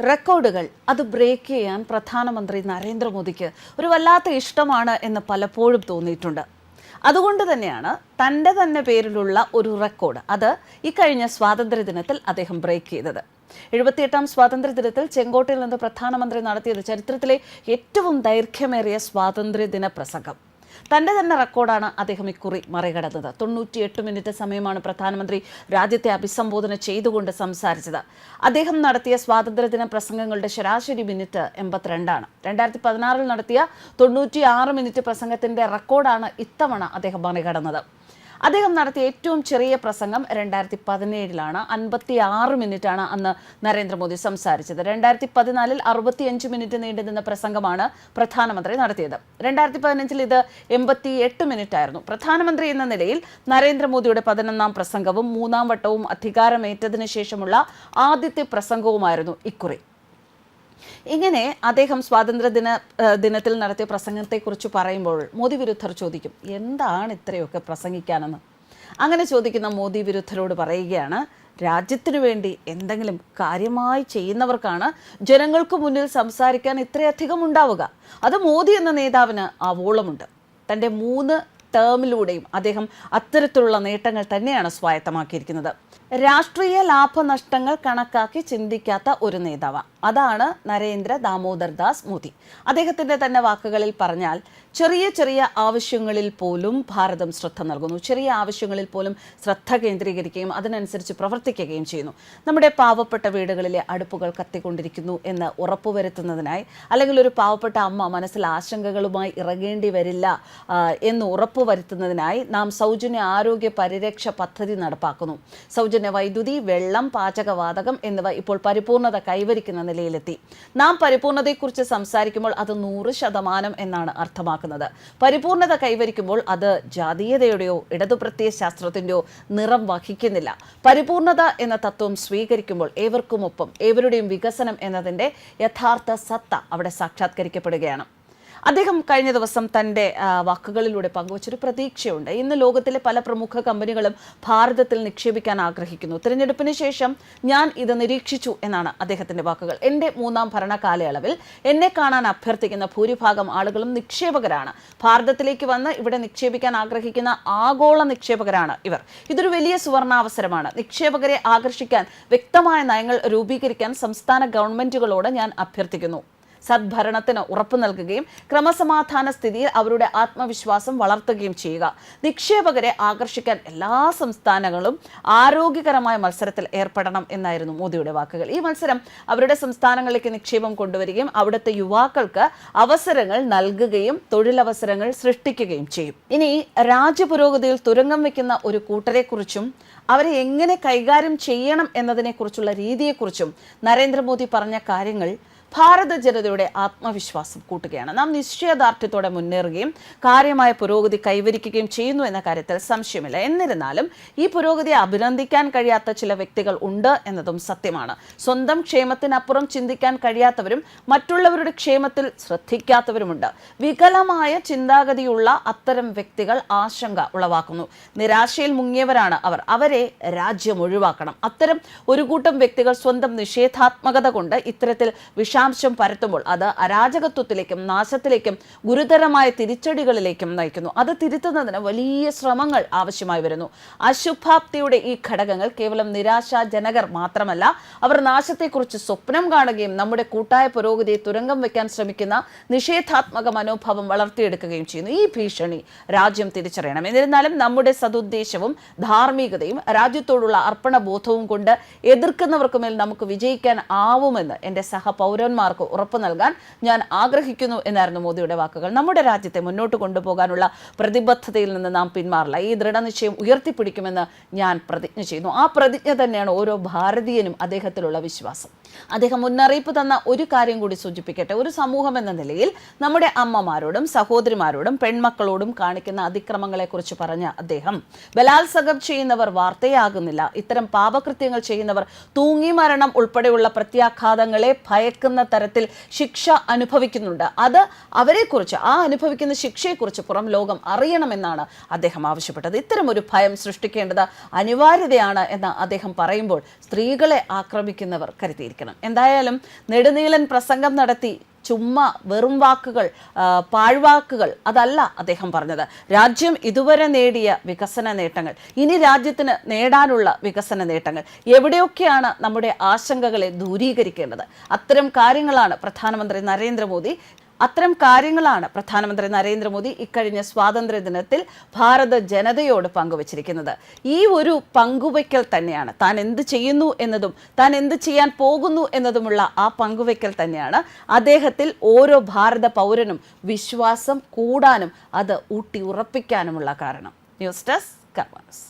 റെക്കോർഡുകൾ അത് ബ്രേക്ക് ചെയ്യാൻ പ്രധാനമന്ത്രി നരേന്ദ്രമോദിക്ക് ഒരു വല്ലാത്ത ഇഷ്ടമാണ് എന്ന് പലപ്പോഴും തോന്നിയിട്ടുണ്ട്. അതുകൊണ്ട് തന്നെയാണ് തന്റെ തന്നെ പേരിലുള്ള ഒരു റെക്കോർഡ് അത് ഇക്കഴിഞ്ഞ സ്വാതന്ത്ര്യ ദിനത്തിൽ അദ്ദേഹം ബ്രേക്ക് ചെയ്തത്. എഴുപത്തിയെട്ടാം സ്വാതന്ത്ര്യദിനത്തിൽ ചെങ്കോട്ടയിൽ നിന്ന് പ്രധാനമന്ത്രി നടത്തിയത് ചരിത്രത്തിലെ ഏറ്റവും ദൈർഘ്യമേറിയ സ്വാതന്ത്ര്യദിന പ്രസംഗം. തന്റെ തന്നെ റെക്കോർഡാണ് അദ്ദേഹം ഇക്കുറി മറികടന്നത്. തൊണ്ണൂറ്റിയെട്ട് മിനിറ്റ് സമയമാണ് പ്രധാനമന്ത്രി രാജ്യത്തെ അഭിസംബോധന ചെയ്തുകൊണ്ട് സംസാരിച്ചത്. അദ്ദേഹം നടത്തിയ സ്വാതന്ത്ര്യദിന പ്രസംഗങ്ങളുടെ ശരാശരി മിനിറ്റ് എൺപത്തിരണ്ടാണ്. രണ്ടായിരത്തി പതിനാറിൽ നടത്തിയ തൊണ്ണൂറ്റി ആറ് മിനിറ്റ് പ്രസംഗത്തിന്റെ റെക്കോർഡാണ് ഇത്തവണ അദ്ദേഹം മറികടന്നത്. അദ്ദേഹം നടത്തിയ ഏറ്റവും ചെറിയ പ്രസംഗം രണ്ടായിരത്തി പതിനേഴിലാണ് അൻപത്തി ആറ് മിനിറ്റാണ് അന്ന് നരേന്ദ്രമോദി സംസാരിച്ചത്. രണ്ടായിരത്തി പതിനാലിൽ അറുപത്തിയഞ്ച് മിനിറ്റ് നീണ്ടുനിന്ന പ്രസംഗമാണ് പ്രധാനമന്ത്രി നടത്തിയത്. രണ്ടായിരത്തി പതിനഞ്ചിൽ ഇത് എൺപത്തി എട്ട് മിനിറ്റ് ആയിരുന്നു പ്രധാനമന്ത്രി എന്ന നിലയിൽ നരേന്ദ്രമോദിയുടെ പതിനൊന്നാം പ്രസംഗവും മൂന്നാം വട്ടവും അധികാരമേറ്റതിനു ശേഷമുള്ള ആദ്യത്തെ പ്രസംഗവുമായിരുന്നു ഇക്കുറി. ഇങ്ങനെ അദ്ദേഹം സ്വാതന്ത്ര്യദിന ദിന ദിനത്തിൽ നടത്തിയ പ്രസംഗത്തെക്കുറിച്ച് പറയുമ്പോൾ മോദി വിരുദ്ധർ ചോദിക്കും എന്താണ് ഇത്രയൊക്കെ പ്രസംഗിക്കാനെന്ന്? അങ്ങനെ ചോദിക്കുന്ന മോദി വിരുദ്ധരോട് പറയുകയാണ് രാജ്യത്തിനു വേണ്ടി എന്തെങ്കിലും കാര്യമായി ചെയ്യുന്നവർക്കാണ് ജനങ്ങൾക്ക് മുന്നിൽ സംസാരിക്കാൻ ഇത്രയധികം ഉണ്ടാവുക. അത് മോദി എന്ന നേതാവിന് ആവോളമുണ്ട്. തന്റെ മൂന്ന് ടേമിലൂടെയും അദ്ദേഹം അത്തരത്തിലുള്ള നേട്ടങ്ങൾ തന്നെയാണ് സ്വായത്തമാക്കിയിരിക്കുന്നത്. രാഷ്ട്രീയ ലാഭനഷ്ടങ്ങൾ കണക്കാക്കി ചിന്തിക്കാത്ത ഒരു നേതാവ്. അതാണ് നരേന്ദ്ര ദാമോദർ ദാസ് മോദി. അദ്ദേഹത്തിന്റെ തന്നെ വാക്കുകളിൽ പറഞ്ഞാൽ ചെറിയ ചെറിയ ആവശ്യങ്ങളിൽ പോലും ഭാരതം ശ്രദ്ധ നൽകുന്നു. ചെറിയ ആവശ്യങ്ങളിൽ പോലും ശ്രദ്ധ കേന്ദ്രീകരിക്കുകയും അതിനനുസരിച്ച് പ്രവർത്തിക്കുകയും ചെയ്യുന്നു. നമ്മുടെ പാവപ്പെട്ട വീടുകളിലെ അടുപ്പുകൾ കത്തിക്കൊണ്ടിരിക്കുന്നു എന്ന് ഉറപ്പുവരുത്തുന്നതിനായി അല്ലെങ്കിൽ ഒരു പാവപ്പെട്ട അമ്മ മനസ്സിൽ ആശങ്കകളുമായി ഇറങ്ങേണ്ടി വരില്ല എന്ന് ഉറപ്പുവരുത്തുന്നതിനായി നാം സൗജന്യ ആരോഗ്യ പരിരക്ഷ പദ്ധതി നടപ്പാക്കുന്നു. സൗജന്യ വൈദ്യുതി വെള്ളം പാചകവാതകം എന്നിവ ഇപ്പോൾ പരിപൂർണത കൈവരിക്കുന്ന നിലയിലെത്തി. നാം പരിപൂർണതയെക്കുറിച്ച് സംസാരിക്കുമ്പോൾ അത് നൂറ് ശതമാനം എന്നാണ് അർത്ഥമാക്കുന്നത്. പരിപൂർണത കൈവരിക്കുമ്പോൾ അത് ജാതീയതയുടെയോ ഇടതുപ്രത്യയ ശാസ്ത്രത്തിന്റെയോ നിറം വഹിക്കുന്നില്ല. പരിപൂർണത എന്ന തത്വം സ്വീകരിക്കുമ്പോൾ ഏവർക്കുമൊപ്പം ഏവരുടെയും വികസനം എന്നതിന്റെ യഥാർത്ഥ സത്ത അവിടെ സാക്ഷാത്കരിക്കപ്പെടുകയാണ്. അദ്ദേഹം കഴിഞ്ഞ ദിവസം തന്റെ വാക്കുകളിലൂടെ പങ്കുവച്ചൊരു പ്രതീക്ഷയുണ്ട്. ഇന്ന് ലോകത്തിലെ പല പ്രമുഖ കമ്പനികളും ഭാരതത്തിൽ നിക്ഷേപിക്കാൻ ആഗ്രഹിക്കുന്നു. തിരഞ്ഞെടുപ്പിന് ശേഷം ഞാൻ ഇത് നിരീക്ഷിച്ചു എന്നാണ് അദ്ദേഹത്തിന്റെ വാക്കുകൾ. എന്റെ മൂന്നാം ഭരണ കാലയളവിൽ എന്നെ കാണാൻ അഭ്യർത്ഥിക്കുന്ന ഭൂരിഭാഗം ആളുകളും നിക്ഷേപകരാണ്. ഭാരതത്തിലേക്ക് വന്ന് ഇവിടെ നിക്ഷേപിക്കാൻ ആഗ്രഹിക്കുന്ന ആഗോള നിക്ഷേപകരാണ് ഇവർ. ഇതൊരു വലിയ സുവർണാവസരമാണ്. നിക്ഷേപകരെ ആകർഷിക്കാൻ വ്യക്തമായ നയങ്ങൾ രൂപീകരിക്കാൻ സംസ്ഥാന ഗവൺമെന്റുകളോട് ഞാൻ അഭ്യർത്ഥിക്കുന്നു. സദ്ഭരണത്തിന് ഉറപ്പു നൽകുകയും ക്രമസമാധാന സ്ഥിതിയിൽ അവരുടെ ആത്മവിശ്വാസം വളർത്തുകയും ചെയ്യുക. നിക്ഷേപകരെ ആകർഷിക്കാൻ എല്ലാ സംസ്ഥാനങ്ങളും ആരോഗ്യകരമായ മത്സരത്തിൽ ഏർപ്പെടണം എന്നായിരുന്നു മോദിയുടെ വാക്കുകൾ. ഈ മത്സരം അവരുടെ സംസ്ഥാനങ്ങളിലേക്ക് നിക്ഷേപം കൊണ്ടുവരികയും അവിടുത്തെ യുവാക്കൾക്ക് അവസരങ്ങൾ നൽകുകയും തൊഴിലവസരങ്ങൾ സൃഷ്ടിക്കുകയും ചെയ്യും. ഇനി രാജ്യപുരോഗതിയിൽ തുരങ്കം വയ്ക്കുന്ന ഒരു കൂട്ടരെക്കുറിച്ചും അവരെ എങ്ങനെ കൈകാര്യം ചെയ്യണം എന്നതിനെക്കുറിച്ചുള്ള രീതിയെക്കുറിച്ചും നരേന്ദ്രമോദി പറഞ്ഞ കാര്യങ്ങൾ ഭാരത ജനതയുടെ ആത്മവിശ്വാസം കൂട്ടുകയാണ്. നാം നിശ്ചയദാർഢ്യത്തോടെ മുന്നേറുകയും കാര്യമായ പുരോഗതി കൈവരിക്കുകയും ചെയ്യുന്നു എന്ന കാര്യത്തിൽ സംശയമില്ല. എന്നിരുന്നാലും ഈ പുരോഗതിയെ അഭിനന്ദിക്കാൻ കഴിയാത്ത ചില വ്യക്തികൾ ഉണ്ട് എന്നതും സത്യമാണ്. സ്വന്തം ക്ഷേമത്തിനപ്പുറം ചിന്തിക്കാൻ കഴിയാത്തവരും മറ്റുള്ളവരുടെ ക്ഷേമത്തിൽ ശ്രദ്ധിക്കാത്തവരുമുണ്ട്. വികലമായ ചിന്താഗതിയുള്ള അത്തരം വ്യക്തികൾ ആശങ്ക ഉളവാക്കുന്നു. നിരാശയിൽ മുങ്ങിയവരാണ് അവർ. അവരെ രാജ്യം ഒഴിവാക്കണം. അത്തരം ഒരു കൂട്ടം വ്യക്തികൾ സ്വന്തം നിഷേധാത്മകത കൊണ്ട് ഇത്തരത്തിൽ വിഷാംശം പരത്തുമ്പോൾ അത് അരാജകത്വത്തിലേക്കും നാശത്തിലേക്കും ഗുരുതരമായ തിരിച്ചടികളിലേക്കും നയിക്കുന്നു. അത് തിരുത്തുന്നതിന് വലിയ ശ്രമങ്ങൾ ആവശ്യമായി വരുന്നു. അശുഭാപ്തിയുടെ ഈ ഘടകങ്ങൾ കേവലം നിരാശാജനകർ മാത്രമല്ല അവർ നാശത്തെക്കുറിച്ച് സ്വപ്നം കാണുകയും നമ്മുടെ കൂട്ടായ പുരോഗതിയെ തുരങ്കം വയ്ക്കാൻ ശ്രമിക്കുന്ന നിഷേധാത്മക മനോഭാവം വളർത്തിയെടുക്കുകയും ചെയ്യുന്നു. ഈ ഭീഷണി രാജ്യം തിരിച്ചറിയണം. എന്നിരുന്നാലും നമ്മുടെ സതുദ്ദേശവും ധാർമ്മികതയും രാജ്യത്തോടുള്ള അർപ്പണ ബോധവും കൊണ്ട് എതിർക്കുന്നവർക്ക് മേൽ നമുക്ക് വിജയിക്കാൻ ആവുമെന്ന് എന്റെ സഹപൗരന്മാർക്ക് ഉറപ്പു നൽകാൻ ഞാൻ ആഗ്രഹിക്കുന്നു എന്നായിരുന്നു മോദിയുടെ വാക്കുകൾ. നമ്മുടെ രാജ്യത്തെ മുന്നോട്ട് കൊണ്ടുപോകാനുള്ള പ്രതിബദ്ധതയിൽ നിന്ന് നാം പിന്മാറില്ല. ഈ ദൃഢനിശ്ചയം ഉയർത്തിപ്പിടിക്കുമെന്ന് ഞാൻ പ്രതിജ്ഞ ചെയ്യുന്നു. ആ പ്രതിജ്ഞ തന്നെയാണ് ഓരോ ഭാരതീയനും അദ്ദേഹത്തിലുള്ള വിശ്വാസം. അദ്ദേഹം മുന്നറിയിപ്പ് തന്ന ഒരു കാര്യം കൂടി സൂചിപ്പിക്കട്ടെ. ഒരു സമൂഹം എന്ന നിലയിൽ നമ്മുടെ അമ്മമാരോടും സഹോദരിമാരോടും പെൺമക്കളോടും കാണിക്കുന്ന അതിക്രമങ്ങളെക്കുറിച്ച് പറഞ്ഞ അദ്ദേഹം ബലാത്സംഗം ചെയ്യുന്നവർ വാർത്തയാകുന്നില്ല. ഇത്തരം പാപകൃത്യങ്ങൾ ചെയ്യുന്നവർ തൂങ്ങി മരണം ഉൾപ്പെടെയുള്ള പ്രത്യാഘാതങ്ങളെ ഭയക്കുന്ന തരത്തിൽ ശിക്ഷ അനുഭവിക്കുന്നുണ്ട്. അത് അവരെക്കുറിച്ച് ആ അനുഭവിക്കുന്ന ശിക്ഷയെക്കുറിച്ച് പുറം ലോകം അറിയണമെന്നാണ് അദ്ദേഹം ആവശ്യപ്പെട്ടത്. ഇത്തരം ഒരു ഭയം സൃഷ്ടിക്കേണ്ടത് അനിവാര്യതയാണ് എന്ന് അദ്ദേഹം പറയുമ്പോൾ സ്ത്രീകളെ ആക്രമിക്കുന്നവർ കരുതിയിരിക്കണം. എന്തായാലും നെടുനീളൻ പ്രസംഗം നടത്തി ചുമ്മാ വെറും വാക്കുകൾ പാഴ്വാക്കുകൾ അതല്ല അദ്ദേഹം പറഞ്ഞത്. രാജ്യം ഇതുവരെ നേടിയ വികസന നേട്ടങ്ങൾ ഇനി രാജ്യത്തിന് നേടാനുള്ള വികസന നേട്ടങ്ങൾ എവിടെയൊക്കെയാണ് നമ്മുടെ ആശങ്കകളെ ദൂരീകരിക്കേണ്ടത്? അത്തരം കാര്യങ്ങളാണ് പ്രധാനമന്ത്രി നരേന്ദ്രമോദി അത്തരം കാര്യങ്ങളാണ് പ്രധാനമന്ത്രി നരേന്ദ്രമോദി ഇക്കഴിഞ്ഞ സ്വാതന്ത്ര്യ ദിനത്തിൽ ഭാരത ജനതയോട് പങ്കുവച്ചിരിക്കുന്നത്. ഈ ഒരു പങ്കുവയ്ക്കൽ തന്നെയാണ്. താൻ എന്ത് ചെയ്യുന്നു എന്നതും താൻ എന്ത് ചെയ്യാൻ പോകുന്നു എന്നതുമുള്ള ആ പങ്കുവയ്ക്കൽ തന്നെയാണ്. അദ്ദേഹത്തിൽ ഓരോ ഭാരത പൗരനും വിശ്വാസം കൂടാനും അത് ഊട്ടി ഉറപ്പിക്കാനുമുള്ള കാരണം. News desk കർമാനസ്